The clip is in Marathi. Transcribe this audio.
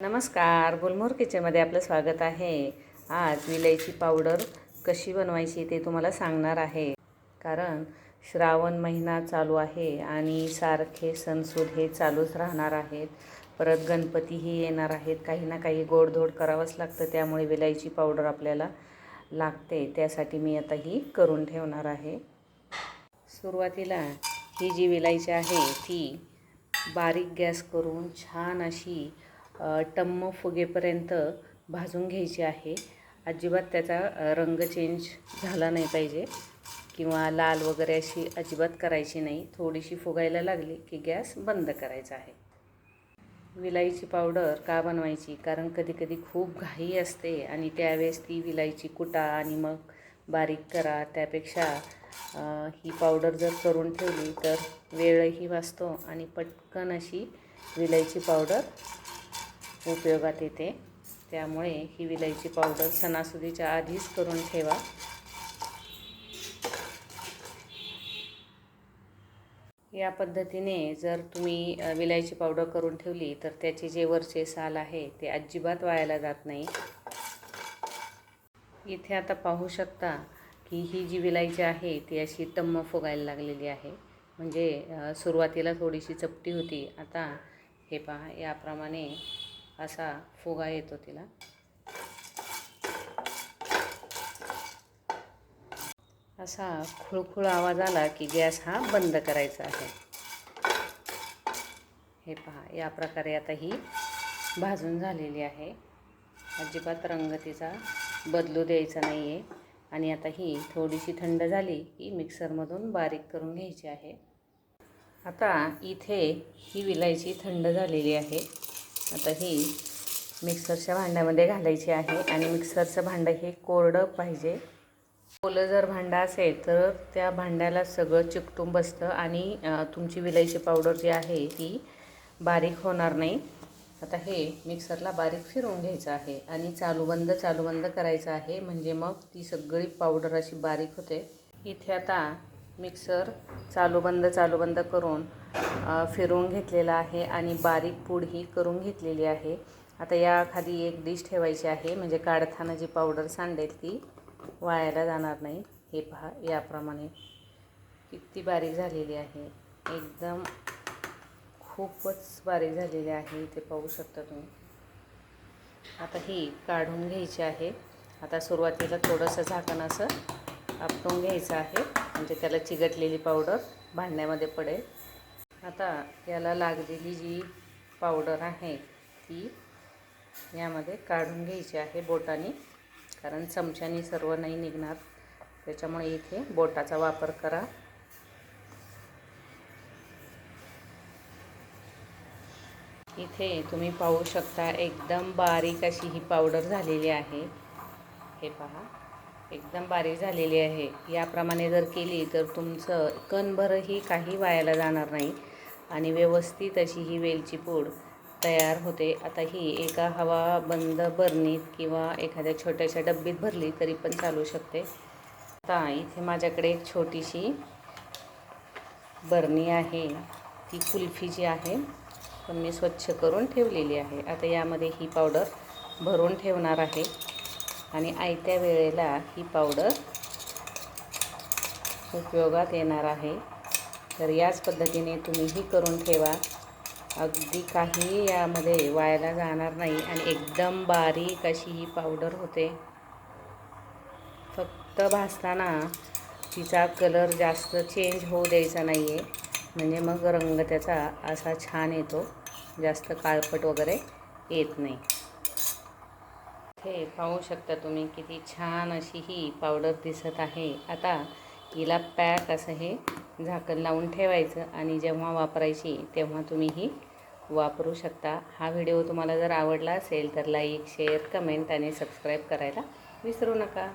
नमस्कार गुलमोहर किचनमध्ये आपलं स्वागत आहे. आज विलायची पावडर कशी बनवायची ते तुम्हाला सांगणार आहे. कारण श्रावण महिना चालू आहे आणि सारखे सणसूद हे चालूच राहणार आहेत. परत गणपतीही येणार आहेत. काही ना काही गोडधोड करावंच लागतं त्यामुळे विलायची पावडर आपल्याला लागते. त्यासाठी मी आता ही करून ठेवणार आहे. सुरुवातीला ही जी विलायची आहे ती बारीक गॅस करून छान अशी टम्म फुगेपर्यंत भाजून घ्यायची आहे. अजिबात त्याचा रंग चेंज झाला नाही पाहिजे किंवा लाल वगैरे अशी अजिबात करायची नाही. थोडीशी फुगायला लागली की गॅस बंद करायचा आहे. विलायची पावडर का बनवायची? कारण कधी कधी खूप घाई असते आणि त्यावेळेस ती विलायची कुटा आणि मग बारीक करा. त्यापेक्षा ही पावडर जर करून ठेवली तर वेळही वाचतो आणि पटकन अशी विलायची पावडर उपयोगात येते. त्यामुळे ही विलायची पावडर सणासुदीच्या आधीच करून ठेवा. या पद्धतीने जर तुम्ही विलायची पावडर करून ठेवली तर त्याचे जे वरचे साल आहे ते अजिबात वायाला जात नाही. इथे आता पाहू शकता की ही जी विलायची आहे ती अशी टम्म फुगायला लागलेली आहे. म्हणजे सुरुवातीला थोडीशी चपटी होती. आता हे पहा याप्रमाणे असा फुगा येतो तिला. असा खुळखुळ आवाज आला की गॅस हा बंद करायचा आहे. हे पहा या प्रकारे आता ही भाजून झालेली आहे. अजिबात रंग तिचा बदलू द्यायचा नाही आहे आणि आता ही थोडीशी थंड झाली की मिक्सरमधून बारीक करून घ्यायची आहे. आता इथे ही विलायची थंड झालेली आहे. आता ही मिक्सरच्या भांड्यामध्ये घालायची आहे आणि मिक्सरचं भांडं हे कोरडं पाहिजे. ओलं जर भांडं असेल तर त्या भांड्याला सगळं चिकटून बसतं आणि तुमची विलायची पावडर जी आहे ती बारीक होणार नाही. आता हे मिक्सरला बारीक फिरवून घ्यायचं आहे आणि चालू बंद चालू बंद करायचं आहे. म्हणजे मग ती सगळी पावडर अशी बारीक होते. इथे आता मिक्सर चालू बंद चालू बंद करून फिरवून घेतलेला आहे आणि बारीक पूड ही करून घेतलेली आहे. आता या खाली एक डिश ठेवायची आहे म्हणजे काढताना जी पावडर सांडेल ती वायाला जाणार नाही. हे पहा याप्रमाणे किती बारीक झालेली आहे. एकदम खूपच बारीक झालेली आहे इथे पाहू शकता तुम्ही. आता ही काढून घ्यायची आहे. आता सुरुवातीला थोडंसं झाकण असं आपटून घ्यायचं आहे. म्हणजे त्याला चिगटलेली पावडर भांड्यामध्ये पडेल. आता याला लागलेली जी पावडर आहे ती यामध्ये काढून घ्यायची आहे बोटाने कारण चमच्याने सर्व नाही निघणार. त्याच्यामुळे इथे बोटाचा वापर करा. इथे तुम्ही पाहू शकता एकदम बारीक अशी ही पावडर झालेली आहे. हे पहा. एकदम बारीक झालेली आहे. याप्रमाणे जर केली तर तुमचं कणभरही काही वायाला जाणार नाही आणि व्यवस्थित अशी ही वेलची पूड तयार होते. आता ही एका हवा बंद बरणीत किंवा एखाद्या छोट्याशा डब्बीत भरली तरी पण चालू शकते. आता इथे माझ्याकडे एक छोटीशी बरणी आहे. ती कुल्फी जी आहे पण मी स्वच्छ करून ठेवलेली आहे. आता यामध्ये ही पावडर भरून ठेवणार आहे. आणि आयत्या वेळेला ही पावडर उपयोगात येणार आहे. तर याच पद्धतीने तुम्हीही करून ठेवा. अगदी काही यामध्ये वायाला जाणार नाही आणि एकदम बारीक अशी ही पावडर होते. फक्त भासताना तिचा कलर जास्त चेंज होऊ द्यायचा नाही आहे म्हणजे मग रंग त्याचा असा छान येतो. जास्त काळपट वगैरे येत नाही. हे पाहू शकता तुम्ही किती छान अशी ही पावडर दिसत आहे. आता हिला पॅक असं हे झाकण लावून ठेवायचं आणि जेव्हा वापरायची तेव्हा तुम्ही ही वापरू शकता. हा व्हिडिओ तुम्हाला जर आवडला असेल तर लाईक शेअर कमेंट आणि सबस्क्राईब करायला विसरू नका.